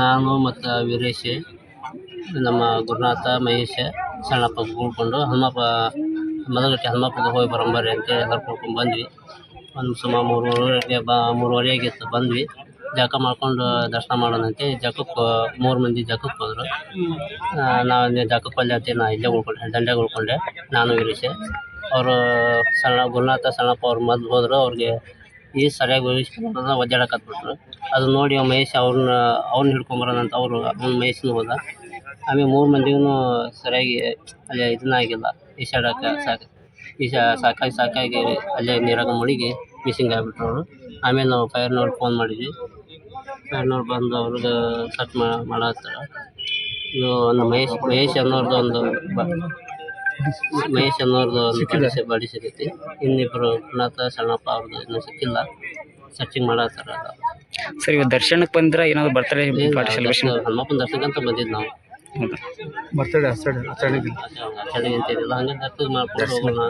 ನಾನು ಮತ್ತು ವೀರೇಶ್, ನಮ್ಮ ಗುರುನಾಥ, ಮಹೇಶ, ಸಣ್ಣಪ್ಪ ಕೂಡ್ಕೊಂಡು ಹನುಮಪ್ಪ ಮೊದಲಕ್ಕೆ ಹನುಮಪ್ಪಗೆ ಹೋಗಿ ಬರಂಬರ್ರಿ ಅಂತೇಳಿ ಕೂಡ್ಕೊಂಡು ಬಂದ್ವಿ. ಒಂದು ಸುಮಾರು ಮೂರುವರೆಗೆ ಬ ಆಗಿತ್ತು ಬಂದ್ವಿ. ಜಳಕ ಮಾಡ್ಕೊಂಡು ದರ್ಶನ ಮಾಡೋಣ ಅಂತೇಳಿ ಮೂರು ಮಂದಿ ಜಳಕಕ್ಕೆ ಹೋದರು. ನಾವು ಜಳಕಕ್ಕೆ ಪಲ್ಯ ಅಂತೇಳಿ ನಾ ಇಲ್ಲೇ ಉಳ್ಕೊಂಡೆ, ದಂಡೆಗೆ ಉಳ್ಕೊಂಡೆ. ನಾನು ವೀರೇಶ್. ಅವರು ಸಣ್ಣ ಗುರುನಾಥ, ಸಣ್ಣಪ್ಪ ಅವ್ರು ಮೊದ್ಲು ಹೋದರು, ಅವ್ರಿಗೆ ಈ ಸರಿಯಾಗಿ ಊಹಿಸ್ಕೊಂಡ್ರೆ ಒದ್ದಾಡಕತ್ಬಿಟ್ರು ಅದು ನೋಡಿ ಅವ ಮಹೇಶ್ ಅವ್ರನ್ನ ಅವ್ನ ಹಿಡ್ಕೊಂಬರೋಣ ಅಂತ ಅವರು, ಅವ್ನ ಮಹೇಶ್ನು ಹೋದ. ಆಮೇಲೆ ಮೂರು ಮಂದಿಗೂ ಸರಿಯಾಗಿ ಅಲ್ಲಿ ಇದನ್ನ ಆಗಿಲ್ಲ. ಈಜಾಡಕ್ಕೆ ಸಾಕು, ಈಶ, ಸಾಕಾಗಿ ಸಾಕಾಗಿ ಅಲ್ಲೇ ನೀರಾಗ ಮುಳುಗಿ ಮಿಸ್ಸಿಂಗ್ ಆಗಿಬಿಟ್ರು ಅವರು. ಆಮೇಲೆ ನಾವು ಫೈರ್ನವ್ರು ಫೋನ್ ಮಾಡಿದ್ವಿ. ಫೈರ್ನವ್ರು ಬಂದು ಅವ್ರಿಗೆ ಸರ್ಚ್ ಮಾಡತ್ತಾರ ಇದು ಒಂದು ಮಹೇಶ್ ಮಹೇಶ್ ಅನ್ನೋರ್ದು ಒಂದು ಬ ಮಹೇಶ್ ಅನ್ನೋರ್ದು ಒಂದು ಬಾಡಿ ಬಾಡಿ ಸಿಗುತ್ತೆ. ಇನ್ನಿಬ್ಬರು ಪುನಾಥ ಸಣ್ಣಪ್ಪ ಅವ್ರದ್ದು ಇನ್ನೂ ಸಿಕ್ಕಿಲ್ಲ. ಸರ್ಚಿಂಗ್ ಮಾಡತ್ತಾರ ಸರಿ ಇವತ್ತು ದರ್ಶನಕ್ಕೆ ಬಂದ್ರೆ ಏನಾದ್ರು ಬರ್ತಾರೆ ಪಾರ್ಟಿ ಸೆಲೆಬ್ರೇಷನ್ ಹನುಮಪ್ಪನ ದರ್ಶನಕ್ಕಂತ ಬಂದಿದ್ದು ನಾವು. ಬರ್ತಡೇ ಆಚರಣೆ ಆಚರಣೆಗೆ. ಆಚರಣೆ ಅಂತ ಏನಿಲ್ಲ ಹಂಗೆ ದರ್ಶನ. ಮಾಡ್ಕೊಂಡು ಹೋಗೋಣ